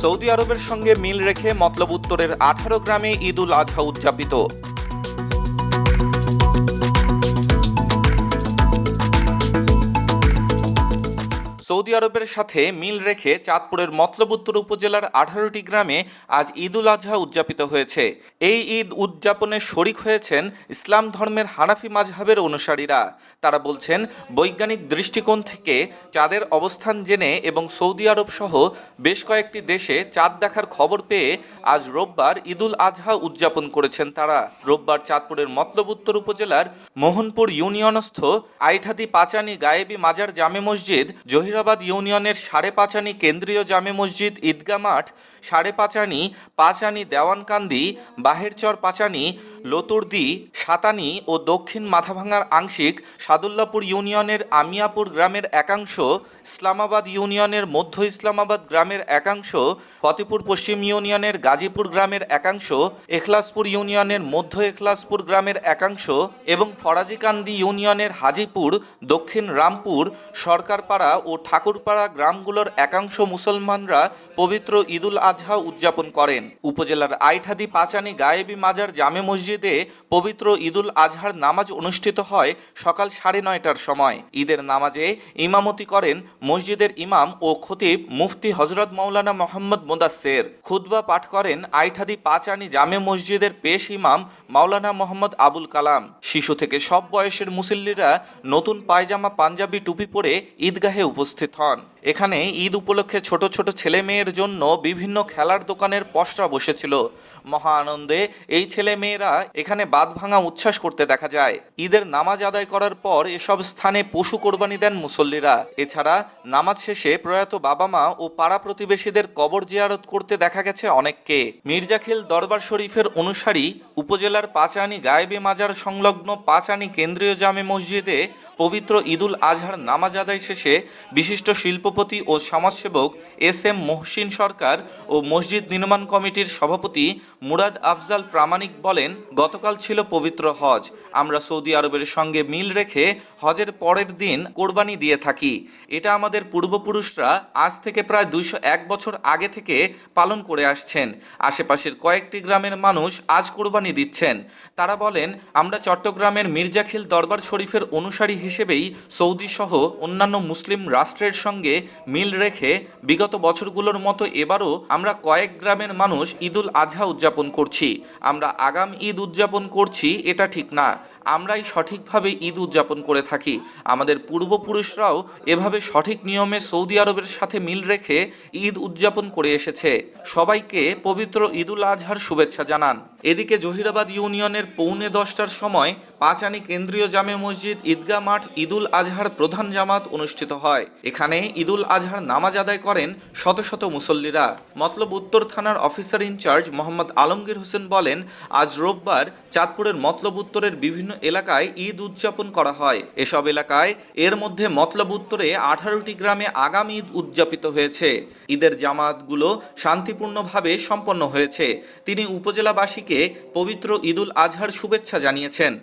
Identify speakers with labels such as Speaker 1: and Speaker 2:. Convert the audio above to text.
Speaker 1: Saudi আরবের সঙ্গে মিল রেখে মতলব উত্তরের আঠারো গ্রামে ঈদ উল আজহা উদযাপিত। সৌদি আরবের সাথে মিল রেখে চাঁদপুরের মতলব উত্তর উপজেলার আঠারোটি গ্রামে আজ ঈদ উল আজহা উদযাপিত হয়েছে। এই ঈদ উদযাপনে শরিক হয়েছেন ইসলাম ধর্মের হানাফি মাঝহাবের অনুসারীরা। তারা বলছেন, বৈজ্ঞানিক দৃষ্টিকোণ থেকে চাঁদের অবস্থান জেনে এবং সৌদি আরব সহ বেশ কয়েকটি দেশে চাঁদ দেখার খবর পেয়ে আজ রোববার ঈদ উল আজহা উদযাপন করেছেন তারা। রোববার চাঁদপুরের মতলব উত্তর উপজেলার মোহনপুর ইউনিয়নস্থ আইঠাদি পাচানি গায়েবী মাজার জামে মসজিদ জহিরাবাদ ইউনিয়নের সাড়ে পাঁচানি কেন্দ্রীয় জামে মসজিদ ঈদগা মাঠ সাড়ে পাঁচানি পাঁচানি, দেওয়ানকান্দি, বাহেরচর পাঁচানি, লতুরদি, সাতানি ও দক্ষিণ মাথাভাঙার আংশিক সাদুল্লাপুর ইউনিয়নের আমিয়াপুর গ্রামের একাংশ, ইসলামাবাদ ইউনিয়নের মধ্য ইসলামাবাদ গ্রামের একাংশ, ফতেপুর পশ্চিম ইউনিয়নের গাজীপুর গ্রামের একাংশ, এখলাসপুর ইউনিয়নের মধ্য এখলাসপুর গ্রামের একাংশ এবং ফরাজিকান্দি ইউনিয়নের হাজিপুর, দক্ষিণ রামপুর, সরকারপাড়া ও ঠাকুরপাড়া গ্রামগুলোর একাংশ মুসলমানরা পবিত্র ঈদুল আজহা উদযাপন করেন। উপজেলার আইঠাদি পাচানি গায়েবি মাজার জামে মসজিদে পবিত্র ঈদুল আজহার নামাজ অনুষ্ঠিত হয় সকাল সাড়ে নয়টার সময়। ঈদের নামাজে ইমামতি করেন মসজিদের ইমাম ও খতিব মুফতি হজরত মৌলানা মোহাম্মদ মোদাসের খুতবা পাঠ করেন আইঠাদি পাচানি জামে মসজিদের পেশ ইমাম মাওলানা মোহাম্মদ আবুল কালাম। শিশু থেকে সব বয়সের মুসল্লিরা নতুন পায়জামা, পাঞ্জাবি, টুপি পরে ঈদগাহে উপস্থিত হন। এখানে ঈদ উপলক্ষে ছোট ছোট ছেলে মেয়ের জন্য বিভিন্ন খেলার দোকানের পসরা বসেছিল। মহা আনন্দে এই ছেলে মেয়েরা এখানে বাদ ভাঙা উচ্ছ্বাস করতে দেখা যায়। ঈদের নামাজ আদায় করার পর এসব স্থানে পশু কোরবানি দেন মুসল্লিরা। এছাড়া নামাজ শেষে প্রয়াত বাবা মা ও পাড়া প্রতিবেশীদের কবর জিয়ারত করতে দেখা গেছে অনেককে। মির্জাখিল দরবার শরীফের অনুসারী উপজেলার পাঁচানি গায়েবী মাজার সংলগ্ন পাঁচানি কেন্দ্রীয় জামে মসজিদে পবিত্র ঈদুল আজহার নামাজ আদায় শেষে বিশিষ্ট শিল্পপতি ও সমাজসেবক এস এম মহসিন সরকার ও মসজিদ নির্মাণ কমিটির সভাপতি মুরাদ আফজাল প্রামাণিক বলেন, গতকাল ছিল পবিত্র হজ। আমরা সৌদি আরবের সঙ্গে মিল রেখে হজের পরের দিন কোরবানি দিয়ে থাকি। এটা আমাদের পূর্বপুরুষরা আজ থেকে প্রায় দুইশো এক বছর আগে থেকে পালন করে আসছেন। আশেপাশের কয়েকটি গ্রামের মানুষ আজ কোরবানি দিচ্ছেন। তারা বলেন, আমরা চট্টগ্রামের মির্জাখিল দরবার শরীফের অনুসারী হিসেবেই সৌদি সহ অন্যান্য মুসলিম রাষ্ট্রের সঙ্গে মিল রেখে বিগত বছরগুলোর মতো এবারও আমরা কয়েক গ্রামের মানুষ ঈদুল আজহা উদযাপন করছি। আমরা আগাম ঈদ উদযাপন করছি, এটা ঠিক না। আমরাই সঠিকভাবে ঈদ উদযাপন করে থাকি। আমাদের পূর্বপুরুষরাও এভাবে সঠিক নিয়মে সৌদি আরবের সাথে মিল রেখে ঈদ উদযাপন করে এসেছে। সবাইকে পবিত্র ঈদুল আজহার শুভেচ্ছা জানান। এদিকে জহিরাবাদ ইউনিয়নের পৌনে দশটার সময় পাঁচানি কেন্দ্রীয় জামে মসজিদ ঈদগাহ মাঠ ঈদুল আজহার প্রধান জামাত অনুষ্ঠিত হয়। এখানে ঈদুল আজহার নামাজ আদায় করেন শত শত মুসল্লিরা। মতলব উত্তর থানার officer in charge Mohammad Alamgir Hossain বলেন, আজ রোববার চাঁদপুরের মতলব উত্তরের বিভিন্ন এলাকায় ঈদ উদযাপন করা হয়। এসব এলাকায় এর মধ্যে মতলব উত্তরে আঠারোটি গ্রামে আগাম ঈদ উদযাপিত হয়েছে। ঈদের জামাতগুলো শান্তিপূর্ণভাবে সম্পন্ন হয়েছে। তিনি উপজেলাবাসীকে পবিত্র ঈদুল আজহার শুভেচ্ছা জানিয়েছেন।